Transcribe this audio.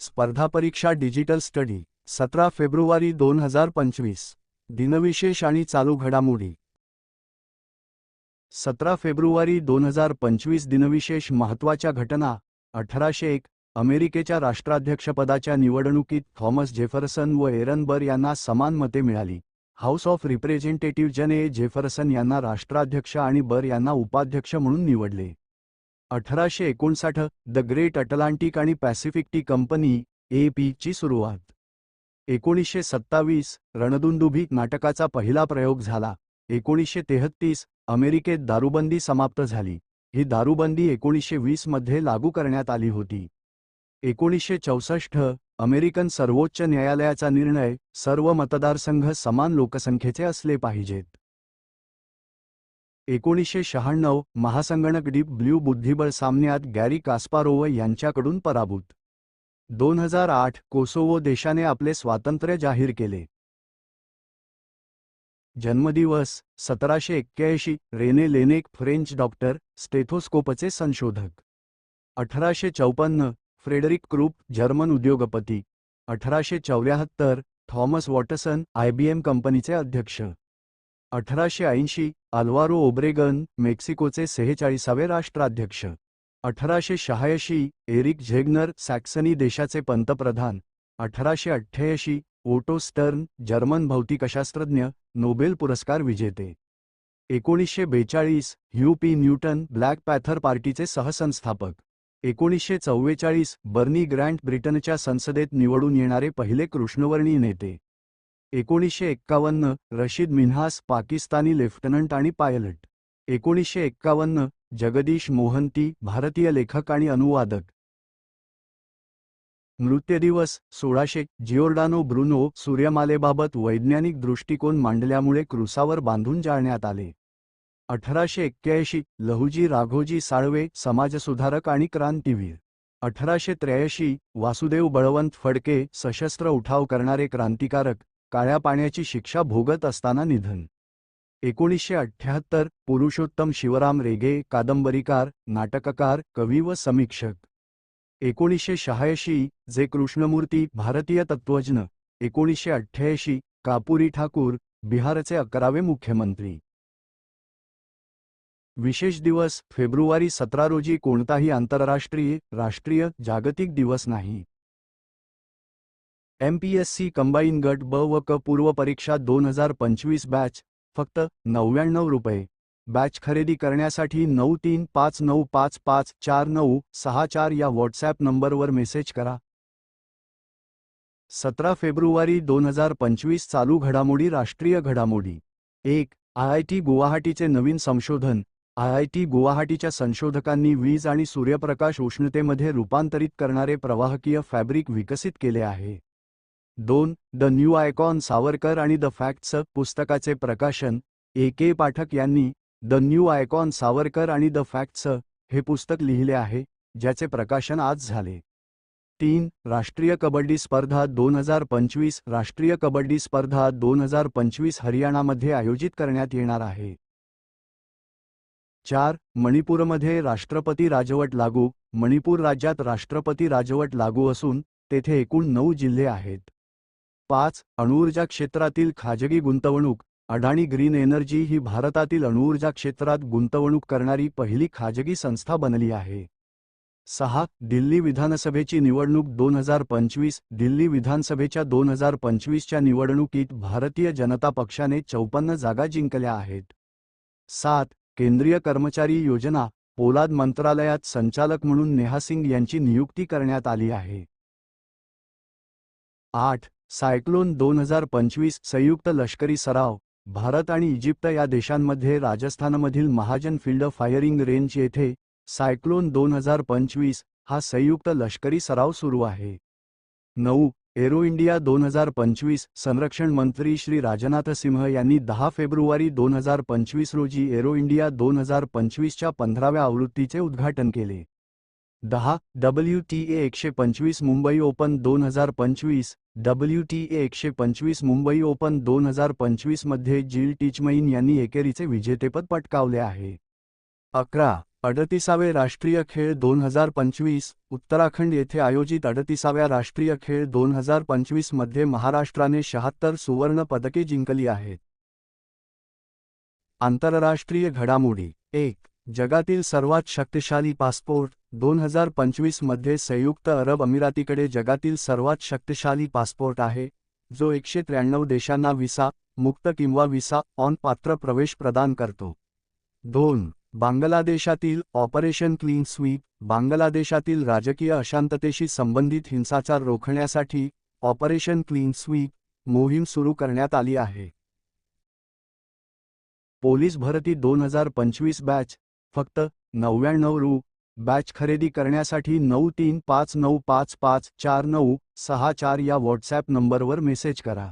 स्पर्धा परीक्षा digital study सतरा फेब्रुवारी दोन हजार पंचवीस दिनविशेष आणि चालू घडामोडी. सतरा फेब्रुवारी दोन हजार पंचवीस दिनविशेष महत्त्वाच्या घटना अठराशे एक अमेरिकेच्या राष्ट्राध्यक्षपदाच्या निवडणुकीत थॉमस जेफरसन व एरन बर यांना समान मते मिळाली. हाऊस ऑफ रिप्रेझेंटेटिव्ह जने जेफरसन यांना राष्ट्राध्यक्ष आणि बर यांना उपाध्यक्ष म्हणून निवडले. अठराशे एकोणसाठ द ग्रेट अटलांटिक आणि पॅसिफिक टी कंपनी ए ची सुरुवात. एकोणीसशे सत्तावीस रणदुंदुभी नाटकाचा पहिला प्रयोग झाला. एकोणीसशे तेहत्तीस अमेरिकेत दारूबंदी समाप्त झाली. ही दारूबंदी एकोणीसशे वीसमध्ये लागू करण्यात आली होती. एकोणीसशे चौसष्ट अमेरिकन सर्वोच्च न्यायालयाचा निर्णय सर्व मतदारसंघ समान लोकसंख्येचे असले पाहिजेत. एकोणीसशे शहाण्णव महासंगणक डीप ब्ल्यू बुद्धिबळ सामन्यात गॅरी कास्पारोव यांच्याकडून पराभूत. दोन हजार आठ कोसोवो देशाने आपले स्वातंत्र्य जाहीर केले. जन्मदिवस सतराशे एक्क्याऐंशी रेने लेनेक फ्रेंच डॉक्टर स्टेथोस्कोपचे संशोधक. अठराशे चौपन्न फ्रेडरिक क्रूप जर्मन उद्योगपती. अठराशे चौऱ्याहत्तर थॉमस वॉटसन आयबीएम कंपनीचे अध्यक्ष. अठराशे ऐंशी अल्वारो ओब्रेगन मेक्सिकोचे सेहेचाळीसावे राष्ट्राध्यक्ष. अठराशे शहाऐंशी एरिक झेग्नर सॅक्सनी देशाचे पंतप्रधान. अठराशे अठ्ठ्याऐंशी ओटो स्टर्न जर्मन भौतिकशास्त्रज्ञ नोबेल पुरस्कार विजेते. एकोणीसशे बेचाळीस Huey P Newton Black Panther पार्टीचे सहसंस्थापक. एकोणीसशे चव्वेचाळीस बर्नी ग्रँट ब्रिटनच्या संसदेत निवडून येणारे पहिले कृष्णवर्णी नेते. एकोणीसशे एक्कावन्न रशीद मिन्हास पाकिस्तानी लेफ्टनंट आणि पायलट. एकोणीसशे एक्कावन्न जगदीश मोहंती भारतीय लेखक आणि अनुवादक. नृत्यदिवस सोळाशे जिओर्डानो ब्रुनो सूर्यमालेबाबत वैज्ञानिक दृष्टिकोन मांडल्यामुळे क्रुसावर बांधून जाळण्यात आले. अठराशे एक्क्याऐंशी लहुजी राघोजी साळवे समाजसुधारक आणि क्रांतिवीर. अठराशे त्र्याऐंशी वासुदेव बळवंत फडके सशस्त्र उठाव करणारे क्रांतिकारक काळ्या पाण्याची शिक्षा भोगत असताना निधन. एकोणीसशे अठ्ठ्याहत्तर पुरुषोत्तम शिवराम रेगे कादंबरीकार नाटककार कवी व समीक्षक. एकोणीसशे शहाऐंशी जे कृष्णमूर्ती भारतीय तत्त्वज्ञ. एकोणीसशे अठ्ठ्याऐंशी कापुरी ठाकूर बिहारचे अकरावे मुख्यमंत्री. विशेष दिवस फेब्रुवारी सतरा रोजी कोणताही आंतरराष्ट्रीय राष्ट्रीय जागतिक दिवस नाही. एमपीएससी कंबाईन गट ब व क पूर्व परीक्षा दोन हजार पंचवीस बॅच फक्त नव्याण्णव रुपये. बॅच खरेदी करण्यासाठी नऊ तीन पाच नऊ पाच पाच चार नऊ सहा चार या व्हॉट्सॲप नंबरवर मेसेज करा. सतरा फेब्रुवारी दोन हजार पंचवीस चालू घडामोडी राष्ट्रीय घडामोडी. एक आय आय टी गुवाहाटीचे नवीन संशोधन. आय आय टी गुवाहाटीच्या संशोधकांनी वीज आणि सूर्यप्रकाश उष्णतेमध्ये रूपांतरित करणारे प्रवाहकीय फॅब्रिक विकसित केले आहे. दोन द न्यू आयकॉन सावरकर आणि द फॅक्ट्स पुस्तकाचे प्रकाशन ए के पाठक यांनी द न्यू आयकॉन सावरकर आणि द फॅक्ट्स हे पुस्तक लिहिले आहे ज्याचे प्रकाशन आज झाले. तीन राष्ट्रीय कबड्डी स्पर्धा दोन हजार पंचवीस राष्ट्रीय कबड्डी स्पर्धा दोन हजार पंचवीस हरियाणामध्ये आयोजित करण्यात येणार आहे. चार मणिपूरमध्ये राष्ट्रपती राजवट लागू मणिपूर राज्यात राष्ट्रपती राजवट लागू असून तेथे एकूण नऊ जिल्हे आहेत. पाच अणुऊर्जा क्षेत्रातील खाजगी गुंतवणूक अडाणी ग्रीन एनर्जी ही भारतातील अणुऊर्जा क्षेत्रात गुंतवणूक करणारी पहिली खाजगी संस्था बनली आहे. सहा दिल्ली विधानसभेची निवडणूक दोन हजार पंचवीस दिल्ली विधानसभेच्या दोन हजार पंचवीसच्या निवडणुकीत भारतीय जनता पक्षाने चौपन्न जागा जिंकल्या आहेत. सात केंद्रीय कर्मचारी योजना पोलाद मंत्रालयात संचालक म्हणून नेहा सिंग यांची नियुक्ती करण्यात आली आहे. आठ सायक्लोन दोन हजार पंचवीस संयुक्त लष्करी सराव भारत आणि इजिप्त या देशांमध्ये राजस्थानमधील महाजन फील्ड फायरिंग रेंज येथे सायक्लोन दोन हजार पंचवीस हा संयुक्त लष्करी सराव सुरू आहे. नऊ एरो इंडिया दोन हजार पंचवीस संरक्षण मंत्री श्री राजनाथ सिंह यांनी दहा फेब्रुवारी दोन हजार पंचवीस रोजी एरो इंडिया दोन हजार पंचवीसच्या पंधराव्या आवृत्तीचे उद्घाटन केले. दहा डब्ल्यू टी ए एकशे पंचवीस मुंबई ओपन दोन हजार पंचवीस डब्ल्यू टी एकशे पंचवीस मुंबई ओपन दोन हजार पंचवीसमध्ये जिल टिचमईन यांनी एकेरीचे विजेतेपद पटकावले आहे. अकरा अडतीसावे राष्ट्रीय खेळ दोन हजार पंचवीस उत्तराखंड येथे आयोजित अडतीसाव्या राष्ट्रीय खेळ दोन हजार पंचवीसमध्ये महाराष्ट्राने शहात्तर सुवर्ण पदके जिंकली आहेत. आंतरराष्ट्रीय घडामोडी एक जगातील सर्वात शक्तिशाली पासपोर्ट दोन हजार पंचवीसमध्ये संयुक्त अरब अमिरातीकडे जगातील सर्वात शक्तिशाली पासपोर्ट आहे जो एकशे त्र्याण्णव देशांना विसा मुक्त किंवा विसा ऑन पात्र प्रवेश प्रदान करतो. दोन बांगलादेशातील ऑपरेशन क्लीन स्वीप बांगलादेशातील राजकीय अशांततेशी संबंधित हिंसाचार रोखण्यासाठी ऑपरेशन क्लीन स्वीप मोहीम सुरू करण्यात आली आहे. पोलीस भरती दोन हजार पंचवीस बॅच फक्त नव्याण्णव रु. बॅच खरेदी करण्यासाठी नऊ तीन पाच नऊ पाच पाच चार नऊ सहा चार या व्हॉट्सॲप नंबरवर मेसेज करा.